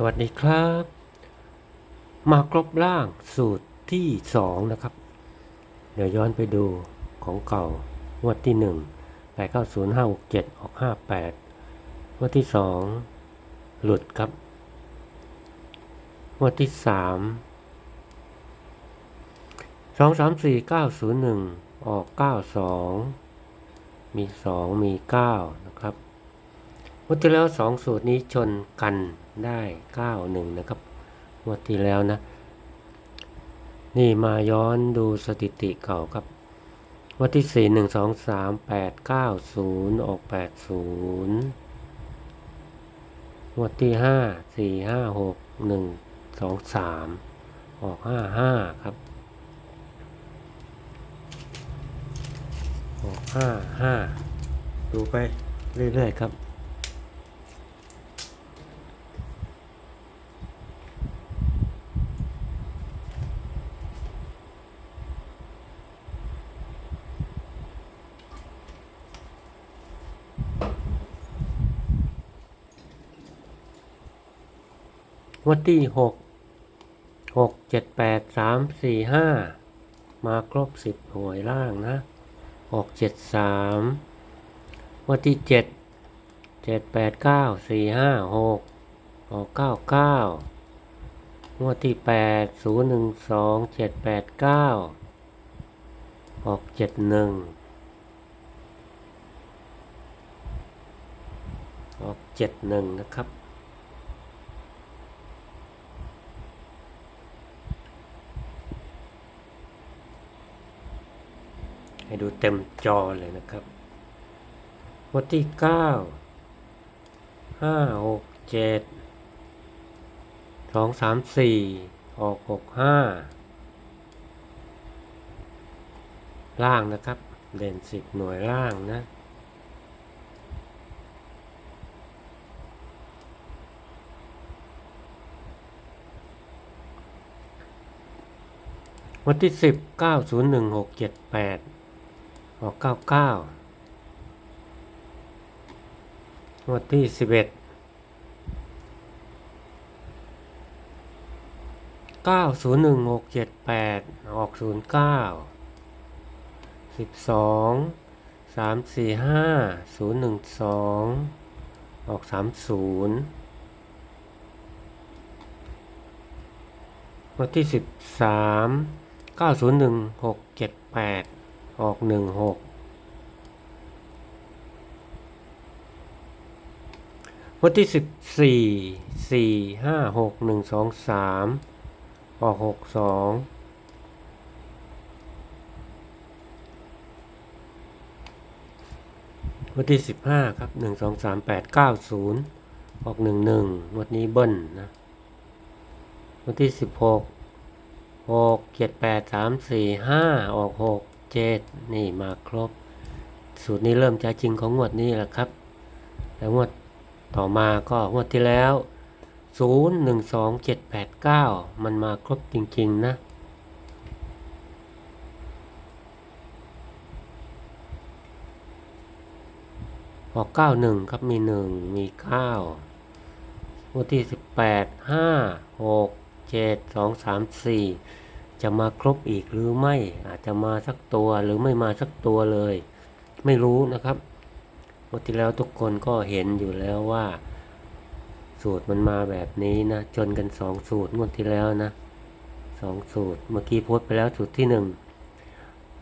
สวัสดีครับ มาครบล่างสูตรที่สองนะครับ เดี๋ยวย้อนไปดูของเก่างวดที่หนึ่งแปดเก้าศูนย์ห้าหกเจ็ดออกห้าแปดงวดที่สองหลุดครับงวดที่สามสองสามสี่เก้าศูนย์หนึ่งออกเก้าสองมีสองมีเก้านะครับงวดที่แล้วสองสูตรนี้ชนกัน ได้เก้าหนึ่งนะครับงวดที่แล้วนะ นี่มาย้อนดูสถิติเก่าครับวันที่สี่หนึ่งสองสามแปดเก้าศูนย์ออกแปดศูนย์งวดที่ห้าสี่ห้าหกหนึ่งสองสามออกห้าห้าครับออกห้าห้าดูไปเรื่อยๆครับ วันที่หกหกเจ็ดแปดสามสี่ห้ามาครบสิบหวยล่างนะหกเจ็ดสามวันที่เจ็ดเจ็ดแปดเก้าสี่ห้าหกออกเก้าเก้างวดที่แปดศูนย์หนึ่งสองเจ็ดแปดเก้าออกเจ็ดหนึ่งออกเจ็ดหนึ่งนะครับ ให้ดูเต็มจอเลยนะครับบทที่ 9 5 6 7 2 3 4 ออก 6 5 ล่างนะครับเด่นสิบหน่วยล่างนะวันที่สิบเก้าศูนย์หนึ่งหกเจ็ดแปด ออกเก้าเก้าวันที่สิบเอ็ดเก้าศูนย์หนึ่งหกเจ็ดแปดออกศูนย์เก้าสิบสองสามสี่ห้าศูนย์หนึ่งสองออกสามศูนย์วันที่สิบสามเก้าศูนย์หนึ่งหกเจ็ดแปด หนึ่งหกวันที่สิบสี่สี่ห้าหกหนึ่งสองสามออกหกสองวันที่สิบห้าครับหนึ่งสองสามแปดเก้าศูนย์ออกหนึ่งหนึ่งวันนี้เบิ้ลนะวันที่สิบหกหกเจ็ดแปดสามสี่ห้าออกหก เจ็ดนี่มาครบ สูตรนี้เริ่มใช้จริงของงวดนี้แหละครับ แล้วงวดต่อมาก็งวดที่แล้วศูนย์หนึ่งสองเจ็ดแปดเก้ามันมาครบจริง ๆ นะ ออกเก้าหนึ่งครับมีหนึ่งมีเก้าวันที่สิบแปดห้าหกเจะมาครบอีกหรือไม่อาจจะมาสักตัวหรือไม่มาสักตัวเลย ไม่รู้นะครับวันที่แล้วทุกคนก็เห็นอยู่แล้วว่า สูตรมันมาแบบนี้นะจนกันสองสูตรงวดที่แล้วนะสองสูตรเมื่อกี้โพสไปแล้วสูตรที่หนึ่ง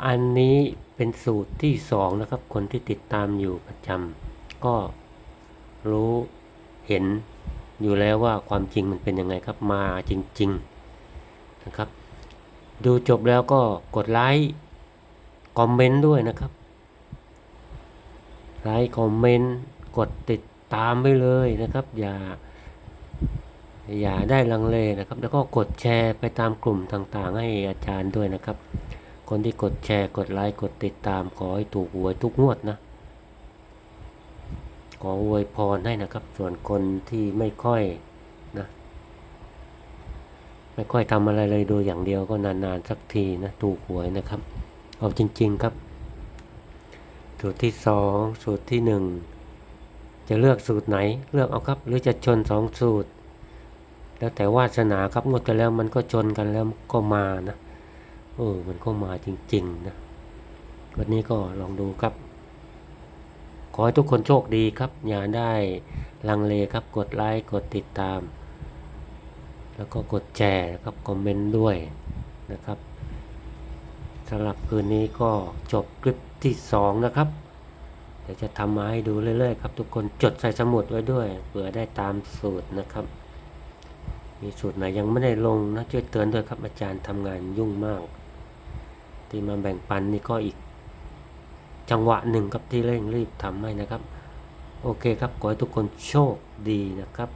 อันนี้เป็นสูตรที่สองนะครับ คนที่ติดตามอยู่ประจำก็รู้เห็นอยู่แล้วว่าความจริงมันเป็นยังไงครับมาจริง ๆนะครับ ดูจบแล้วก็กดไลค์คอมเมนต์ด้วยนะครับ ไลค์คอมเมนต์กดติดตามไปเลยนะครับ อย่า อย่าได้ลังเลนะครับ แล้วก็กดแชร์ไปตามกลุ่มต่างๆ ให้อาจารย์ด้วยนะครับ คนที่กดแชร์กดไลค์กดติดตามขอให้ถูกหวยทุกงวดนะขออวยพรให้นะครับ ส่วนคนที่ไม่ค่อยนะ ไม่ค่อยทำอะไรเลยดูอย่างเดียวก็นานๆสักทีนะถูกหวยนะครับ เอาจริง ๆครับ สูตรที่สองสูตรที่หนึ่งจะเลือกสูตรไหนเลือกเอาครับ หรือจะชนสองสูตร แล้วแต่วาสนาครับงดกันแล้วมันก็ชนกันแล้วก็มานะเออมันก็มาจริงๆนะวันนี้ก็ลองดูครับ ขอให้ทุกคนโชคดีครับ อย่าได้ลังเลครับกดไลค์กดติดตาม แล้วก็กดแชร์นะครับคอมเมนต์ด้วยนะครับสำหรับคืนนี้ก็จบคลิปที่ 2 นะครับเดี๋ยวจะทำมาให้ดูเรื่อยๆครับทุกคนจดใส่สมุดไว้ด้วยเผื่อได้ตามสูตรนะครับ มีสูตรไหนยังไม่ได้ลงนะช่วยเตือนด้วยครับอาจารย์ทำงานยุ่งมาก ที่มาแบ่งปันนี่ก็อีก จังหวะหนึ่งครับที่เร่งรีบทำให้นะครับ โอเคครับขอให้ทุกคนโชคดีนะครับ